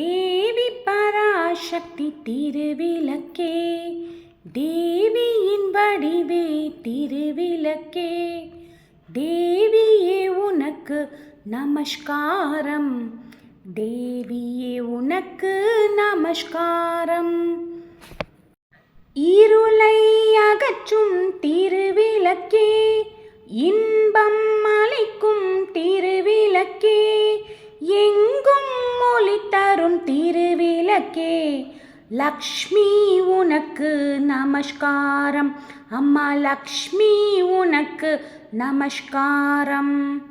தேவி பராசக்தி திருவிளக்கே தேவியின் வடிவே திருவிளக்கே. தேவியே உனக்கு நமஸ்காரம். தேவியே உனக்கு நமஸ்காரம். இருளை அகற்றும் திருவிளக்கே திருவிளக்கே லக்ஷ்மி உனக்கு நமஸ்காரம். அம்மா லக்ஷ்மி உனக்கு நமஸ்காரம்.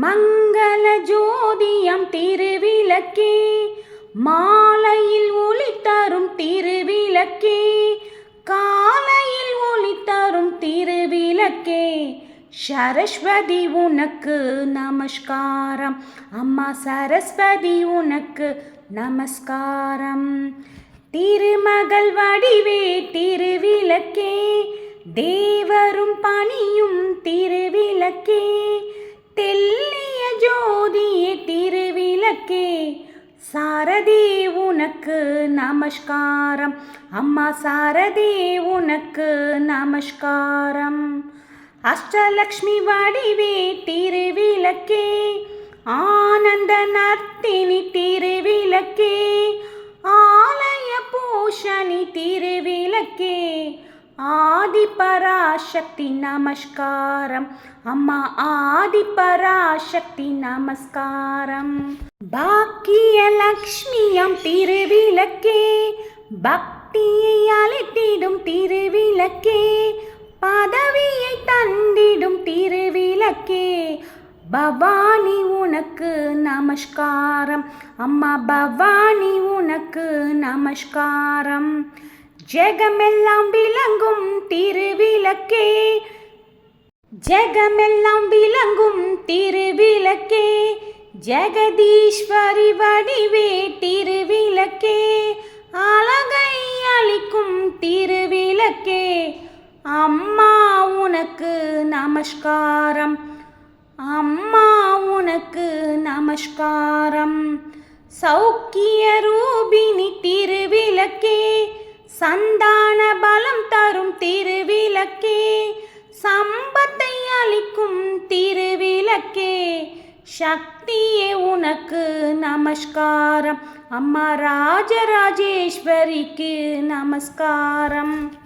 மங்கள ஜோதியம் திருவிளக்கே. மா சரஸ்வதி உனக்கு நமஸ்காரம். அம்மா சரஸ்வதி உனக்கு நமஸ்காரம். திருமகள் வடிவே திருவிளக்கே தேவரும் பணியும் திருவிளக்கே தெல்லிய ஜோதியே திருவிளக்கே சாரதி உனக்கு நமஸ்காரம். அம்மா சாரதி உனக்கு நமஸ்காரம். அஷ்டலக்ஷ்மி வடிவே திருவிளக்கே ஆனந்த நர்த்தினி திருவிளக்கே ஆலய பூஷணி திருவிளக்கே ஆதி பராசக்தி நமஸ்காரம். அம்மா ஆதி பராசக்தி நமஸ்காரம். பாக்கிய லக்ஷ்மியம் திருவிளக்கே பக்தியை அழைத்திடும் திருவிளக்கே பவானி உனக்கு நமஸ்காரம். அம்மா பவானி உனக்கு நமஸ்காரம். ஜெகமெல்லாம் விளங்கும் திருவிளக்கே. ஜெகமெல்லாம் விளங்கும் திருவிளக்கே. ஜெகதீஸ்வரி வடிவே திருவிளக்கே. அழகை அளிக்கும் திருவிளக்கே. அம்மா உனக்கு நமஸ்காரம். அம்மா உனக்கு நமஸ்காரம். சௌக்கிய ரூபினி திருவிளக்கே சந்தான பலம் தரும் திருவிளக்கே சம்பத்தை அளிக்கும் திருவிளக்கே. சக்தியே உனக்கு நமஸ்காரம். அம்மா ராஜராஜேஸ்வரிக்கு நமஸ்காரம்.